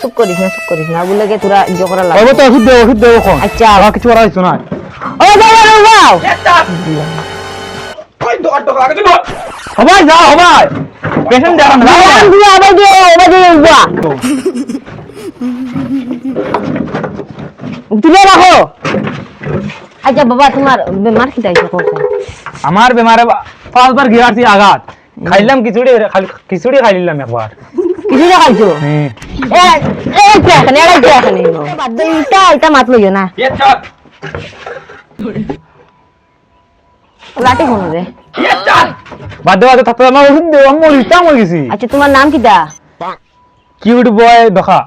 চুপ করিস না চুপ করিস না। বলে তোরা ইয়ে করা ওই লাগবে তো ওষুধ দেও ওষুধ দেও এখন আচ্ছা। আমার কিছু করা হইতো না। ও যাও যাও যাও হবাই যা হবাই। পেশেন্ট দেখান যা দিয়ে আবার দিয়ে আবার দিয়ে উঠবা তুলে রাখো। আচ্ছা বাবা তোমার বেমার কি করছে আমার বেমারে পাঁচবার গিয়ারছি আঘাত। খাইলাম খিচুড়ি খাল- খিচুড়ি খাইলাম একবার। কিছু না খাইছো? হুম। এ এ এখানে এখানে। বাদ দে। ইটা ইটা মাত লইও না। লাঠি কোন রে বাদে বাদে থাকতে আমার ওষুধ দেও আমি মরিতা মরে গেছি। আচ্ছা তোমার নাম কিটা কিউট বয় দখা।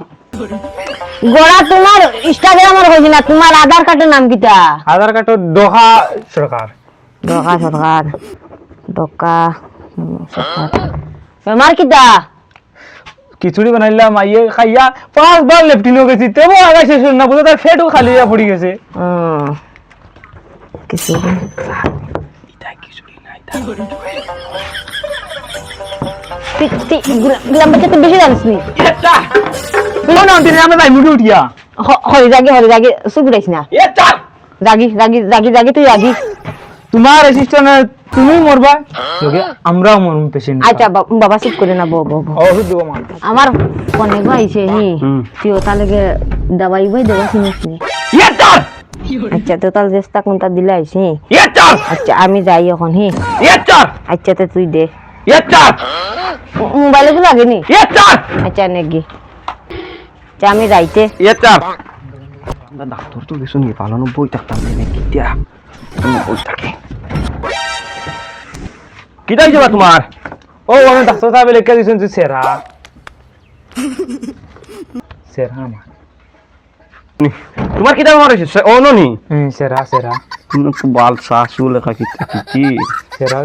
গোড়া তোমার ইনস্টাগ্রামের হইছে না তোমার আধার কার্ডের নাম কিটা আধার কার্ডের দখা সরকার ডকা সরকার ডকা সরকার বেমার কিটা খিচুড়ি বানাইলাম আইয়ে খাইয়া পাঁচবার লেফটিনও গেছি তেবো আগাই শেষ না বুঝে তার ফেটও খালি হইয়া পড়ি গেছে। বেশি জানিস নি। তোমার অ্যাসিস্ট্যান্ট তুমি মরবা। লগে আমরাও মরম পেশেন্ট আচ্ছা বাবা চুপ করে না বো বো বো। ওষুধ দেবো মা। আমার ফোনে গাইছে হি। তুই তাহলে দাবাই বই দেবা শুনিস নি ইয়াটার আচ্ছা তো তাহলে চেষ্টা কোনটা দিলে আইছি ইয়াটার আচ্ছা আমি যাই এখন হি। ইয়াটার আচ্ছা তো তুই দে। ইয়াটার মোবাইলে তো লাগেনি আচ্ছা নেকি আচ্ছা আমি যাইতে। ডাক্তার তো কিছু নিয়ে পালানো বই থাকতাম না কিটা বই থাকে। কিটা যাবা তোমার ও আমি ডাক্তার সাহেব লেখা দিছেন যে সেরা সেরা আমার তোমার কিটা আমার হয়েছে ও ননি হুম সেরা সেরা তুমি তো বাল শাশু লেখা কি কি সেরা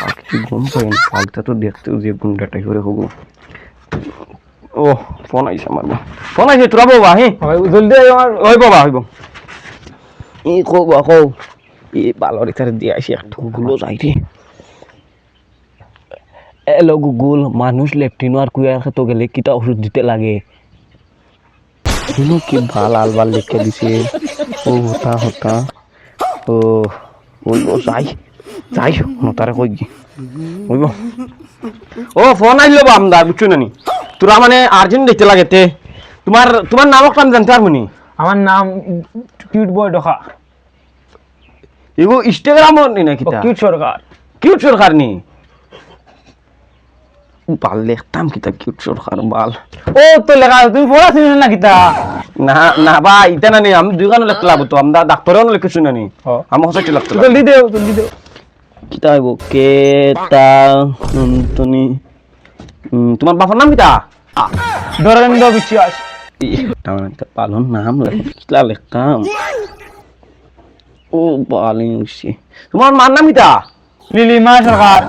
আর কিছু ঘুম পাই না বালটা তো দেখতেও যে গুন্ডাটাই করে হব ও ফোন আইসে আমার ফোন আইসে তোরা বাবা হ্যাঁ জলদি আই আমার ওই বাবা হইব ই কৌ বা কৌ ই বালর ইতারে দিয়ে আসি একটা গুলো যাই রে এলো গুগল মানুষ লেফটিনো আর কুয়ার খেতে গেলে কিটা ওষুধ দিতে লাগে? শুনো কি ভালো আলবাল লিখে দিছে। ও হতা হতা। ও ও যাই যাই নতারে কই গি ওইব ও ফোন আইলো বা আমদার বুঝছ নানি তোরা মানে আর্জেন্ট দেখতে লাগে তে। তোমার তোমার নাম একটা আমি জানতে পারব নি? আমার নাম কিউট বয় ডকা এগো ইনস্টাগ্রাম নি নাকি তা কিউট সরকার কিউট সরকার নি? বাল দেখতাম কিতা কিউট সরকার বাল ও তো লেখা তুমি পড়া ছিল না কিতা না না বা ইতা না নি আমি দুই গানো লিখতে লাগবো তো আমরা ডাক্তারেও লিখেছি না নি আমি লিখতে লাগবো জলদি দেও জলদি দেও কিতা হইব কেতা তুমি তোমার বাবার নাম কিতা ধরেন্দ্র বিশ্বাস পালন নাম লিখলা লিখতাম ও বালিং তোমার মার নাম কিতা লিলিমা সরকার